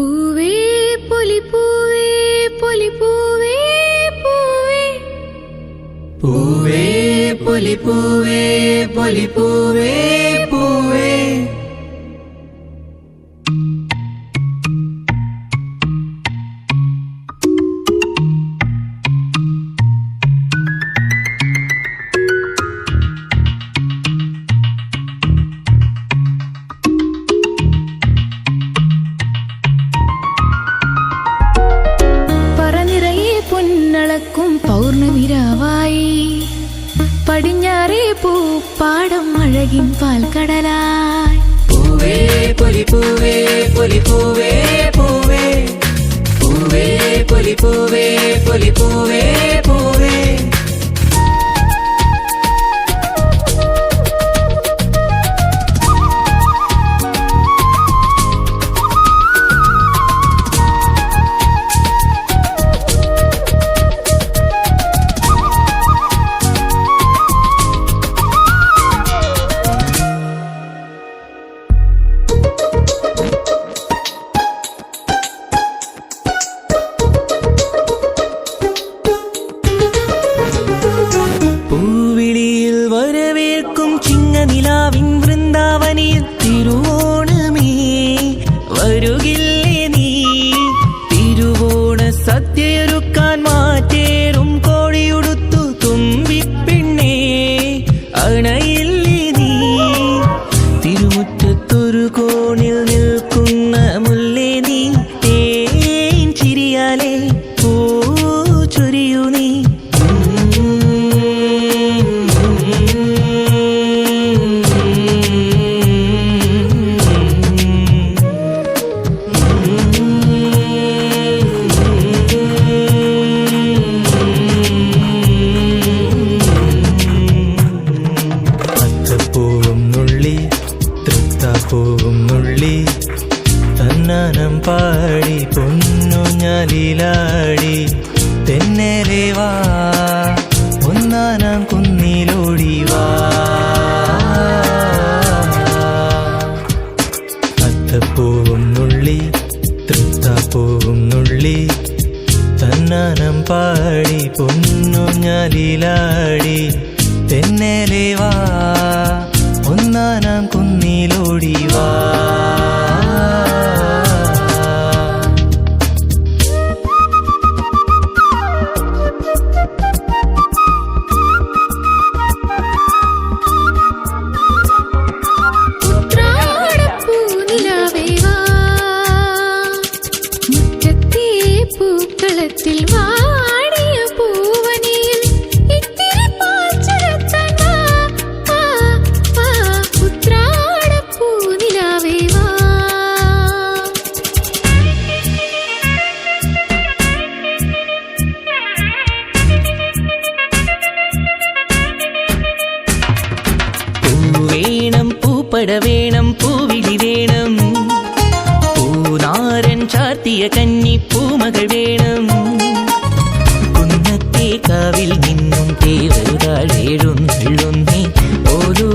പൂവേ പൊലിപ്പൂവേ പൊലിപ്പൂവേ പൂവേ പൂവേ. പൊലിപ്പൂവേ പൊലിപ്പൂവേ പൗർണമിരാവായി. പടിഞ്ഞാറേ പൂപ്പാടം അഴകിൻ പാൽക്കടലായി. പൂവേ പൊലി പൂവേ പൊലി പൂവേ പൂവേ. പൂവേ പൊലി പൂവേ പൊലി പൂവേ. ചിങ്ങനിലാവിൻ വൃന്ദാവനിൽ തിരുവോണമേ. വരുകില്ലേ നീ? തിരുവോണ സദ്യയൊരുക്കാൻ നുള്ളി തന്നാനം പാടി പൊന്നു ഞാലിലാടി. തെന്നലെ വാ ഒന്നാനാം കുന്നിലോടി വാ. അത്തപ്പൂവും നുള്ളി തൃത്താപ്പൂവും നുള്ളി തന്നാനം പാടി പൊന്നു ഞാലിലാടി. തെന്നലെ വാ പൂക്കളത്തിൽ വാടിയ പൂവനിയിൽ ഇത്തിരി പാൽച്ചുരത്താൻ വാ, വാ, വാ. ഉത്രാടപ്പൂനിലാവേ വാ. പൂ വേണം പൂപ്പട പൂനാരൻ കന്നിപ്പൂമകൾ പൂമകൾ വേണം. കുന്നത്തെ കാവിൽ നിന്നും തേവരുതാഴേഴും ഓരോ